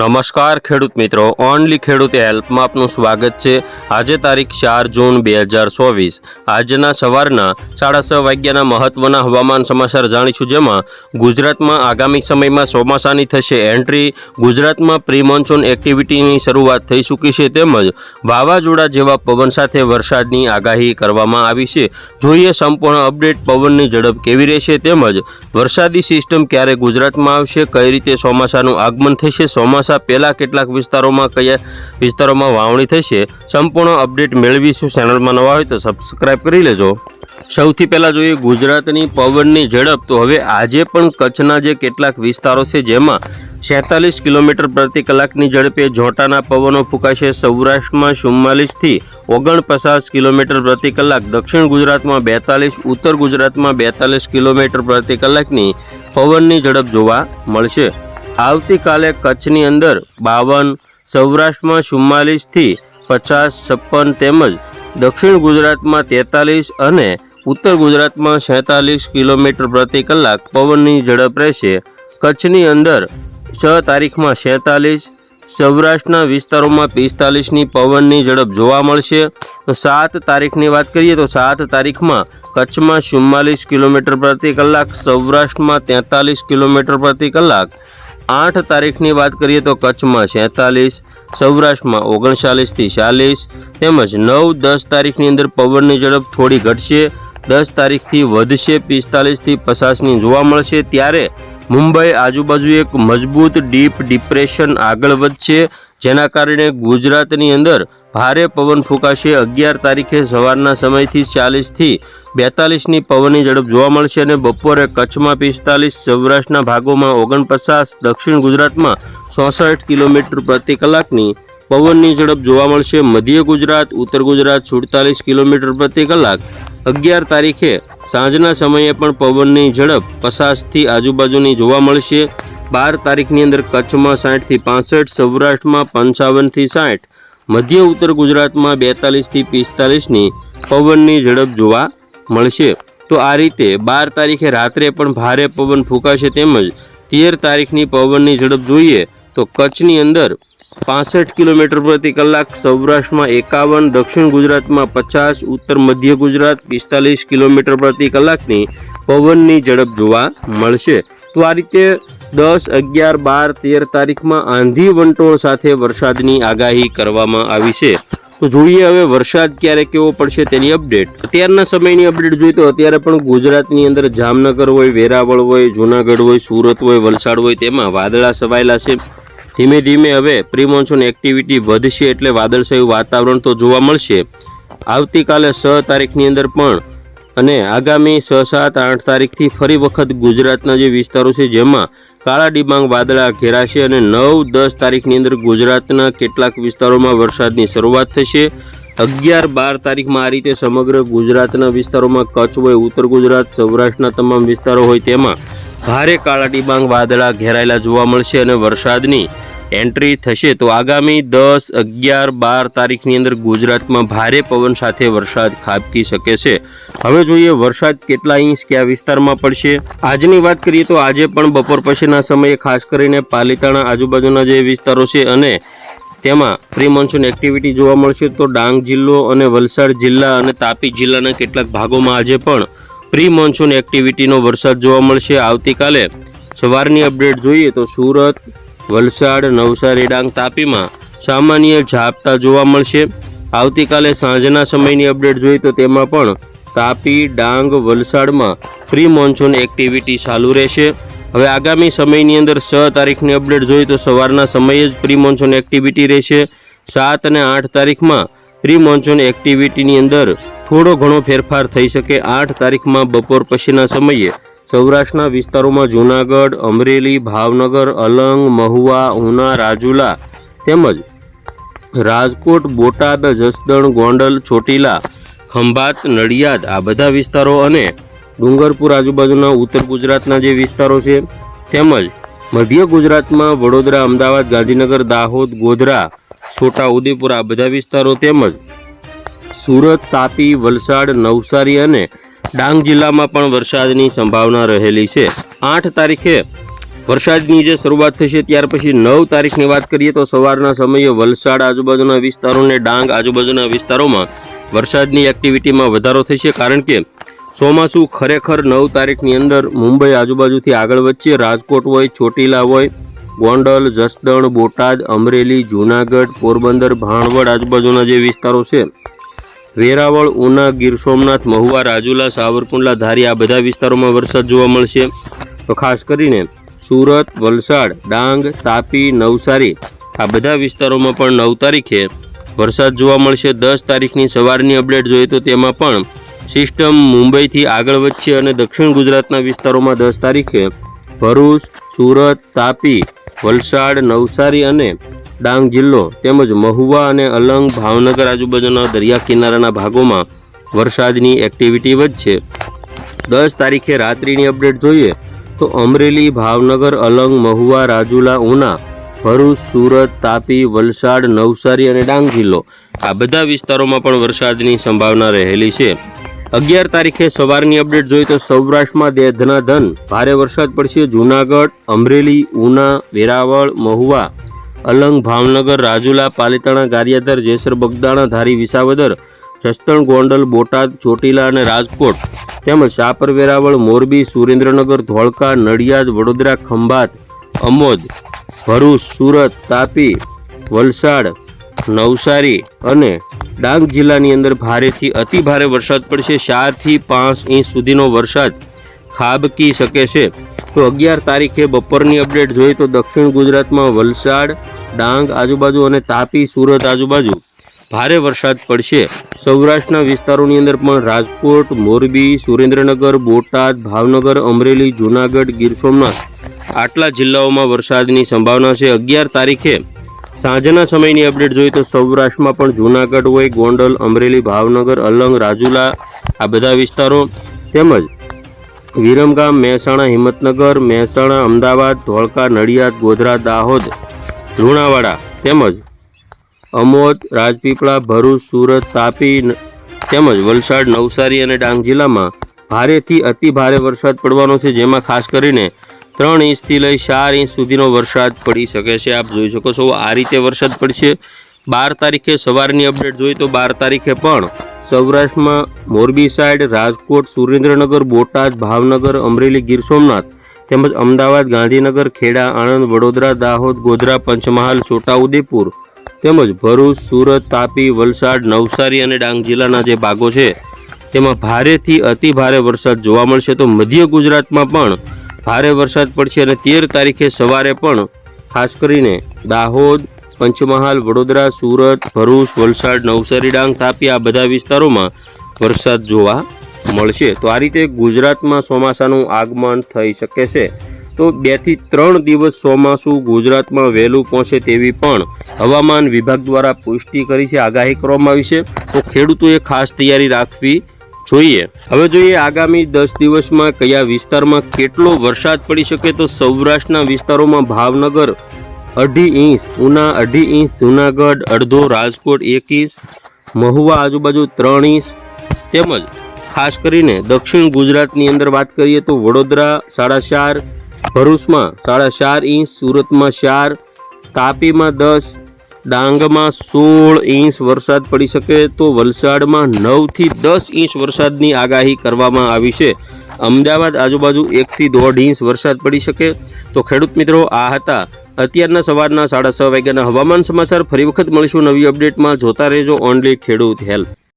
નમસ્કાર ખેડૂત મિત્રો, ઓનલી ખેડૂત હેલ્પમાં આપનું સ્વાગત છે. આજે તારીખ ચાર જૂન બે હજાર ચોવીસ. આજના સવારના સાડા છ વાગ્યાના મહત્વના હવામાન સમાચાર જાણીશું જેમાં ગુજરાતમાં આગામી સમયમાં ચોમાસાની થશે એન્ટ્રી. ગુજરાતમાં પ્રી મોન્સૂન એક્ટિવિટીની શરૂઆત થઈ ચૂકી છે તેમજ વાવાઝોડા જેવા પવન સાથે વરસાદની આગાહી કરવામાં આવી છે. જોઈએ સંપૂર્ણ અપડેટ પવનની ઝડપ કેવી રહેશે તેમજ વરસાદી સિસ્ટમ ક્યારે ગુજરાતમાં આવશે, કઈ રીતે ચોમાસાનું આગમન થશે, ચોમાસા પહેલાં કેટલાક વિસ્તારોમાં કયા વિસ્તારોમાં વાવણી થશે સંપૂર્ણ અપડેટ મેળવીશું ચેનલમાં નવા હોય તો સબસ્ક્રાઈબ કરી લેજો. સૌથી પહેલાં જોઈએ ગુજરાતની પવનની ઝડપ. તો હવે આજે પણ કચ્છના જે કેટલાક વિસ્તારો છે, જેમાં છેતાલીસ કિલોમીટર પ્રતિ કલાકની ઝડપે જોટાના પવનો ફૂંકાશે. સૌરાષ્ટ્રમાં ચુમ્માલીસથી ઓગણપચાસ કિલોમીટર પ્રતિ કલાક. દક્ષિણ ગુજરાતમાં બેતાલીસ, ઉત્તર ગુજરાતમાં બેતાલીસ કિલોમીટર પ્રતિ કલાકની પવનની ઝડપ જોવા મળશે. આવતીકાલે કચ્છની અંદર બાવન, સૌરાષ્ટ્રમાં ચુમ્માલીસથી પચાસ, છપ્પન તેમજ દક્ષિણ ગુજરાતમાં તેતાલીસ અને ઉત્તર ગુજરાતમાં સેતાલીસ કિલોમીટર પ્રતિ કલાક પવનની ઝડપ રહેશે. કચ્છની અંદર છ તારીખમાં છેતાલીસ સૌરાષ્ટ્રના વિસ્તારોમાં પિસ્તાલીસની પવનની ઝડપ જોવા મળશે. સાત તારીખની વાત કરીએ તો સાત તારીખમાં કચ્છમાં ચુમ્માલીસ કિલોમીટર પ્રતિ કલાક, સૌરાષ્ટ્રમાં તેતાલીસ કિલોમીટર પ્રતિ કલાક. આઠ તારીખની વાત કરીએ તો કચ્છમાં છેતાલીસ, સૌરાષ્ટ્રમાં ઓગણચાલીસથી ચાલીસ, તેમજ નવ, દસ તારીખની અંદર પવનની ઝડપ થોડી ઘટશે. દસ તારીખથી વધશે, પિસ્તાલીસથી પચાસની જોવા મળશે. ત્યારે મુંબઈ આજુબાજુ એક મજબૂત, ડીપ ડિપ્રેશન આગળ વધશે. જેના કારણે ગુજરાતની અંદર ભારે પવન ફૂંકાશે. અગિયાર તારીખે સવારના સમયથી ચાલીસથી બેતાલીસની પવનની ઝડપ જોવા મળશે અને બપોરે કચ્છમાં પિસ્તાલીસ, સૌરાષ્ટ્રના ભાગોમાં ઓગણપચાસ, દક્ષિણ ગુજરાતમાં ચોસઠ કિલોમીટર પ્રતિ કલાકની પવનની ઝડપ જોવા મળશે. મધ્ય ગુજરાત, ઉત્તર ગુજરાત સુડતાલીસ કિલોમીટર પ્રતિ કલાક. અગિયાર તારીખે સાંજના સમયે પણ પવનની ઝડપ પચાસથી આજુબાજુની જોવા મળશે. બાર તારીખની અંદર કચ્છમાં સાઠથી પાસઠ, સૌરાષ્ટ્રમાં પંચાવનથી સાઠ, મધ્ય ઉત્તર ગુજરાતમાં બેતાલીસથી પિસ્તાલીસની પવનની ઝડપ જોવા મળશે. તો આ રીતે બાર તારીખે રાત્રે પણ ભારે પવન ફૂંકાશે તેમજ તેર તારીખની પવનની ઝડપ જોઈએ તો કચ્છની અંદર પાસઠ કિલોમીટર પ્રતિ કલાક સૌરાષ્ટ્રમાં એકાવન, દક્ષિણ ગુજરાતમાં પચાસ, ઉત્તર મધ્ય ગુજરાત પિસ્તાલીસ કિલોમીટર પ્રતિ કલાકની પવનની ઝડપ જોવા મળશે. તો આ રીતે દસ, અગિયાર, બાર, તેર તારીખમાં આંધી વંટોળ સાથે વરસાદની આગાહી કરવામાં આવી છે. તો જોઈએ હવે વરસાદ ક્યારે કેવો પડશે તેની અપડેટ. અત્યારના સમયની અપડેટ જોઈએ તો અત્યારે પણ ગુજરાતની અંદર જામનગર હોય, વેરાવળ હોય, જૂનાગઢ હોય, સુરત હોય, વલસાડ હોય તેમાં વાદળા છવાયેલા છે. ધીમે ધીમે હવે પ્રિમોન્સૂન એક્ટિવિટી વધશે એટલે વાદળછાયું વાતાવરણ તો જોવા મળશે. આવતીકાલે છ તારીખની અંદર પણ અને આગામી છ, સાત, આઠ તારીખથી ફરી વખત ગુજરાતના જે વિસ્તારો છે જેમાં કાળા ડિબાંગ વાદળા ઘેરાશે અને નવ, દસ તારીખની અંદર ગુજરાતના કેટલાક વિસ્તારોમાં વરસાદની શરૂઆત થશે. અગિયાર, બાર તારીખમાં આ રીતે સમગ્ર ગુજરાતના વિસ્તારોમાં કચ્છ હોય, ઉત્તર ગુજરાત, સૌરાષ્ટ્રના તમામ વિસ્તારો હોય તેમાં ભારે કાળા ડિબાંગ વાદળા ઘેરાયેલા જોવા મળશે અને વરસાદની એન્ટ્રી થશે. તો આગામી દસ, અગિયાર, બાર તારીખની અંદર ગુજરાતમાં ભારે પવન સાથે વરસાદ ખાબકી શકે છે. હવે જોઈએ વરસાદ કેટલા ઇંચ કયા વિસ્તારમાં પડશે. આજની વાત કરીએ તો આજે પણ બપોર પછીના સમયે ખાસ કરીને પાલિતાણા આજુબાજુના જે વિસ્તારો છે અને તેમાં પ્રી મોન્સૂન એક્ટિવિટી જોવા મળશે તો ડાંગ જિલ્લો અને વલસાડ જિલ્લા અને તાપી જિલ્લાના કેટલાક ભાગોમાં આજે પણ પ્રી મોન્સૂન એક્ટિવિટીનો વરસાદ જોવા મળશે. આવતીકાલે સવારની અપડેટ જોઈએ તો સુરત વલસાડ, નવસારી, ડાંગ તાપીમાં સામાન્ય ઝાપટા જોવા મળશે. આવતીકાલે સાંજના સમયની અપડેટ જોઈએ તો તેમાં પણ તાપી, ડાંગ, વલસાડમાં પ્રી મોન્સૂન એક્ટિવિટી ચાલુ રહેશે. હવે આગામી સમયની અંદર છ તારીખની અપડેટ જોઈએ તો સવારના સમયે જ પ્રી મોન્સૂન એક્ટિવિટી રહેશે. સાત અને આઠ તારીખમાં પ્રી મોન્સૂન એક્ટિવિટીની અંદર થોડો ઘણો ફેરફાર થઈ શકે. આઠ તારીખમાં બપોર પછીના સમયે સૌરાષ્ટ્રના વિસ્તારોમાં જૂનાગઢ, અમરેલી, ભાવનગર, અલંગ, મહુવા, ઉના, રાજુલા તેમજ રાજકોટ, બોટાદ, જસદણ, ગોંડલ, ચોટીલા, ખંભાત, નડિયાદ આ બધા વિસ્તારો અને ડુંગરપુર આજુબાજુના ઉત્તર ગુજરાતના જે વિસ્તારો છે તેમજ મધ્ય ગુજરાતમાં વડોદરા, અમદાવાદ, ગાંધીનગર, દાહોદ, ગોધરા, છોટા ઉદેપુર આ બધા વિસ્તારો તેમજ સુરત, તાપી, વલસાડ, નવસારી અને ડાંગ જિલ્લામાં પણ વરસાદની સંભાવના રહેલી છે. આઠ તારીખે વરસાદની જે શરૂઆત થશે ત્યાર પછી નવ તારીખની વાત કરીએ તો સવારના સમયે વલસાડ આજુબાજુના વિસ્તારો અને ડાંગ આજુબાજુના વિસ્તારોમાં વરસાદની એક્ટિવિટીમાં વધારો થશે કારણ કે ચોમાસું ખરેખર નવ તારીખની અંદર મુંબઈ આજુબાજુથી આગળ વધશે. રાજકોટ હોય, ચોટીલા હોય, ગોંડલ, જસદણ, બોટાદ, અમરેલી, જૂનાગઢ, પોરબંદર, ભાણવડ આજુબાજુના જે વિસ્તારો છે વેરાવળ, ઉના, ગીર સોમનાથ, મહુવા, રાજુલા, સાવરકુંડલા, ધારી આ બધા વિસ્તારોમાં વરસાદ જોવા મળશે. તો ખાસ કરીને સુરત, વલસાડ, ડાંગ, તાપી, નવસારી આ બધા વિસ્તારોમાં પણ નવ તારીખે વરસાદ જોવા મળશે. દસ તારીખની સવારની અપડેટ જોઈએ તો તેમાં પણ સિસ્ટમ મુંબઈથી આગળ વધશે અને દક્ષિણ ગુજરાતના વિસ્તારોમાં દસ તારીખે ભરૂચ, સુરત, તાપી, વલસાડ, નવસારી અને ડાંગ જિલ્લો તેમજ મહુવા અને અલંગ ભાવનગર આજુબાજુના દરિયા કિનારાના ભાગોમાં વરસાદની એક્ટિવિટી વધશે. દસ તારીખે રાત્રિની અપડેટ જોઈએ તો અમરેલી, ભાવનગર, અલંગ, મહુવા, રાજુલા, ઉના, ભરૂચ, સુરત, તાપી, વલસાડ, નવસારી અને ડાંગ જિલ્લો આ બધા વિસ્તારોમાં પણ વરસાદની સંભાવના રહેલી છે. અગિયાર તારીખે સવારની અપડેટ જોઈએ તો સૌરાષ્ટ્રમાં દેધના ધન ભારે વરસાદ પડશે. જૂનાગઢ, અમરેલી, ઉના, વેરાવળ, મહુવા અલંગ ભાવનગર, રાજુલા, પાલીતાણા, ગારિયાધર, જેસર, બગદાણા, ધારી, વિસાવદર, જસદણ, ગોંડલ, બોટાદ, ચોટીલા અને રાજકોટ તેમજ શાપર વેરાવળ મોરબી, સુરેન્દ્રનગર, ધોળકા, નડિયાદ, વડોદરા, ખંભાત, અમોદ, ભરૂચ, સુરત, તાપી, વલસાડ, નવસારી અને ડાંગ જિલ્લાની અંદર ભારેથી અતિ ભારે વરસાદ પડશે. ચારથી પાંચ ઇંચ સુધીનો વરસાદ ખાબકી શકે છે. તો અગિયાર તારીખે બપોરની અપડેટ જોઈએ તો દક્ષિણ ગુજરાતમાં વલસાડ, ડાંગ આજુબાજુ અને તાપી, સુરત આજુબાજુ ભારે વરસાદ પડશે. સૌરાષ્ટ્રના વિસ્તારોની અંદર પણ રાજકોટ, મોરબી, સુરેન્દ્રનગર, બોટાદ, ભાવનગર, અમરેલી, જૂનાગઢ, ગીર સોમનાથ આટલા જિલ્લાઓમાં વરસાદની સંભાવના છે. અગિયાર તારીખે સાંજના સમયની અપડેટ જોઈએ તો સૌરાષ્ટ્રમાં પણ જૂનાગઢ હોય, ગોંડલ, અમરેલી, ભાવનગર, અલંગ, રાજુલા આ બધા વિસ્તારો તેમજ વિરમગામ, મહેસાણા, હિંમતનગર, મહેસાણા, અમદાવાદ, ધોળકા, નડિયાદ, ગોધરા, દાહોદ, લુણાવાડા તેમજ અમોદ, રાજપીપળા, ભરૂચ, સુરત, તાપી તેમજ વલસાડ, નવસારી અને ડાંગ જિલ્લામાં ભારેથી અતિ ભારે વરસાદ પડવાનો છે, જેમાં ખાસ કરીને ત્રણ ઇંચથી લઈ ચાર ઇંચ સુધીનો વરસાદ પડી શકે છે. આપ જોઈ શકો છો, આ રીતે વરસાદ પડશે. બાર તારીખે સવારની અપડેટ જોઈએ તો બાર તારીખે પણ સૌરાષ્ટ્રમાં મોરબી સાઈડ રાજકોટ, સુરેન્દ્રનગર, બોટાદ, ભાવનગર, અમરેલી, ગીર સોમનાથ તેમજ અમદાવાદ, ગાંધીનગર, ખેડા, આણંદ, વડોદરા, દાહોદ, ગોધરા, પંચમહાલ, છોટાઉદેપુર તેમજ ભરૂચ, સુરત, તાપી, વલસાડ, નવસારી અને ડાંગ જિલ્લાના જે ભાગો છે તેમાં ભારેથી અતિ ભારે વરસાદ જોવા મળશે. તો મધ્ય ગુજરાતમાં પણ ભારે વરસાદ પડશે અને તેર તારીખે સવારે પણ ખાસ કરીને દાહોદ પંચમહાલ, વડોદરા, સુરત, ભરૂચ, વલસાડ, નવસારી, ડાંગ, તાપી આ બધા વિસ્તારોમાં વરસાદ જોવા મળશે. તો આ રીતે ગુજરાતમાં ચોમાસાનું આગમન થઈ શકે છે. તો બેથી ત્રણ દિવસ ચોમાસું ગુજરાતમાં વહેલું પહોંચે તેવી પણ હવામાન વિભાગ દ્વારા પુષ્ટિ કરી છે, આગાહી કરવામાં આવી છે. તો ખેડૂતોએ ખાસ તૈયારી રાખવી જોઈએ. હવે જોઈએ આગામી દસ દિવસમાં કયા વિસ્તારમાં કેટલો વરસાદ પડી શકે? તો સૌરાષ્ટ્રના વિસ્તારોમાં ભાવનગર અઢી ઇંચ, ઉના અઢી ઇંચ, જુનાગઢ, અડધો રાજકોટ, એક મહુવા આજુબાજુ ત્રણ ઇંચ, તેમજ ખાસ કરીને દક્ષિણ ગુજરાતની અંદર વાત કરીએ તો વડોદરા સાડા ચાર, ભરૂચમાં સાડા ચાર ઇંચ, સુરતમાં ચાર, તાપીમાં દસ, ડાંગમાં સોળ ઇંચ વરસાદ પડી શકે તો વલસાડમાં નવથી દસ ઇંચ વરસાદની આગાહી કરવામાં આવી છે. અમદાવાદ આજુબાજુ એકથી દોઢ ઇંચ વરસાદ પડી શકે. તો ખેડૂત મિત્રો, આ હતા અત્યારના સવારના સાડા છ વાગ્યાના હવામાન સમાચાર ફરી વખત મળીશું નવી અપડેટમાં. જોતા રહેજો ઓનલી ખેડૂત હેલ્પ